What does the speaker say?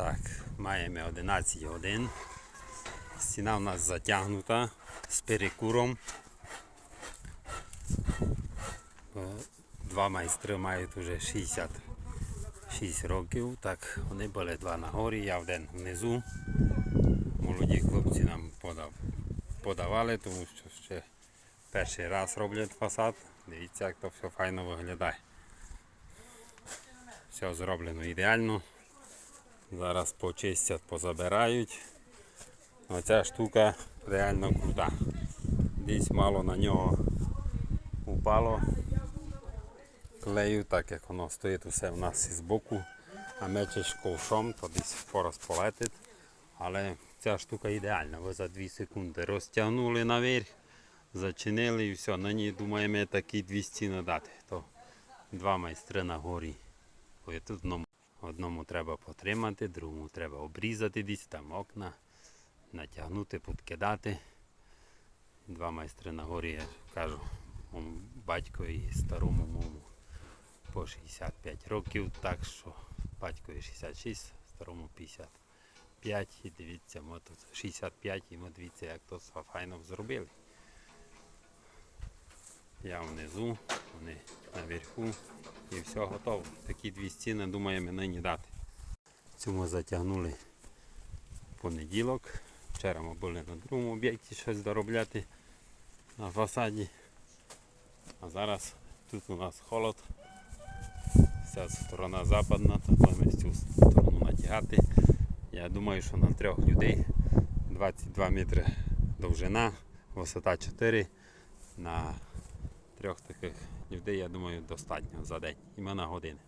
Так, маємо 11 годин. Стіна в нас затягнута з перекуром. Два майстри мають вже 66 років. Так, вони були два на горі, я один внизу. Молоді хлопці нам подав, подавали, тому що ще перший раз роблять фасад. Дивіться, як то все файно виглядає. Все зроблено ідеально. Зараз почистять, позабирають. Оця штука реально крута. Десь мало на нього упало клею, так як воно стоїть усе в нас із боку, а мечеш ковшом, то десь пораз полетить. Але ця штука ідеальна. Ви за 2 секунди розтягнули наверх, зачинили і все. На ній думаємо такі дві стіни дати. То два майстри на горі. Ой, тут одному, одному треба потримати, другому треба обрізати десь там окна, натягнути, підкидати. Два майстри на горі, я кажу, батько і старому моєму по 65 років, так що батькові 66, старому 55 і дивіться, ми тут 65 і ми дивіться, як все файно зробили. Я внизу, вони наверху і все готово. Такі дві стіни думаємо нині дати. Цю ми затягнули понеділок. Вчора ми були на другому об'єкті щось доробляти на фасаді. А зараз тут у нас холод. Ця сторона западна, то будемо цю сторону натягати. Я думаю, що на трьох людей 22 метри довжина, висота 4. На трьох таких людей, я думаю, достатньо за день. І ми на години.